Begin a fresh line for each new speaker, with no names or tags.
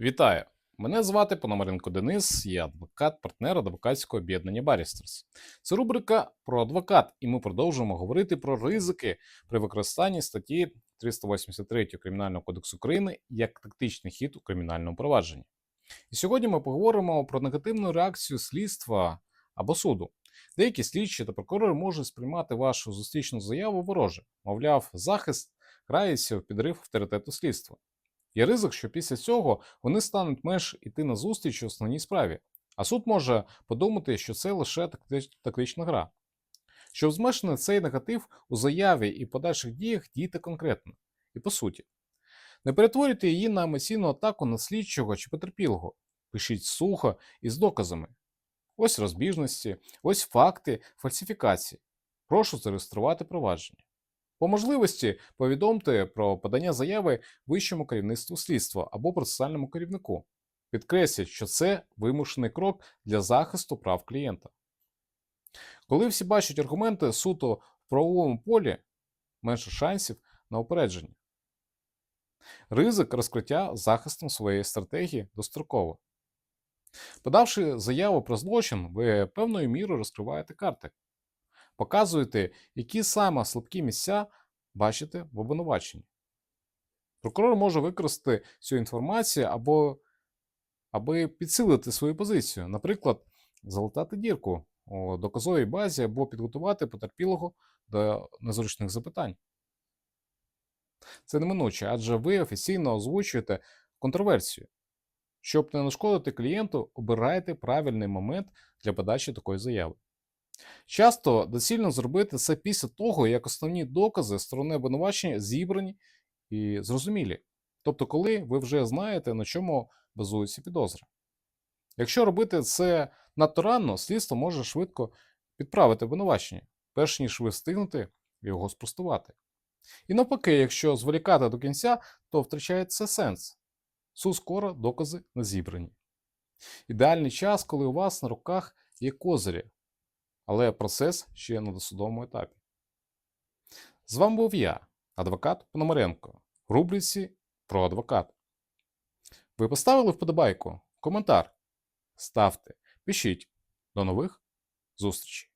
Вітаю! Мене звати Пономаренко Денис, я адвокат, партнер адвокатського об'єднання Barristers. Це рубрика про адвокат, і ми продовжуємо говорити про ризики при використанні статті 383 Кримінального кодексу України як тактичний хід у кримінальному провадженні. І сьогодні ми поговоримо про негативну реакцію слідства або суду. Деякі слідчі та прокурори можуть сприймати вашу зустрічну заяву вороже, мовляв, захист грається в підрив авторитету слідства. Є ризик, що після цього вони стануть менш іти на зустріч основній справі, а суд може подумати, що це лише тактична гра. Щоб зменшити цей негатив у заяві і подальших діях дійте конкретно і по суті. Не перетворюйте її на емоційну атаку на слідчого чи потерпілого. Пишіть сухо і з доказами. Ось розбіжності, ось факти фальсифікації. Прошу зареєструвати провадження. По можливості повідомте про подання заяви вищому керівництву слідства або процесуальному керівнику. Підкресліть, що це вимушений крок для захисту прав клієнта. Коли всі бачать аргументи суто в правовому полі, менше шансів на упередження. Ризик розкриття захистом своєї стратегії достроково. Подавши заяву про злочин, ви певною мірою розкриваєте карти. Показуєте, які саме слабкі місця бачите в обвинуваченні. Прокурор може використати цю інформацію або аби підсилити свою позицію, наприклад, залатати дірку у доказовій базі або підготувати потерпілого до незручних запитань. Це неминуче, адже ви офіційно озвучуєте контроверсію. Щоб не нашкодити клієнту, обирайте правильний момент для подачі такої заяви. Часто доцільно зробити це після того, як основні докази сторони обвинувачення зібрані і зрозумілі. Тобто, коли ви вже знаєте, на чому базуються підозри. Якщо робити це надто рано, слідство може швидко підправити обвинувачення, перш ніж ви встигнете його спростувати. І навпаки, якщо зволікати до кінця, то втрачається сенс. Су скоро докази не зібрані. Ідеальний час, коли у вас на руках є козирі, але процес ще на досудовому етапі. З вами був я, адвокат Пономаренко, в рубриці про адвокат. Ви поставили вподобайку, коментар? Ставте, пишіть. До нових зустрічей!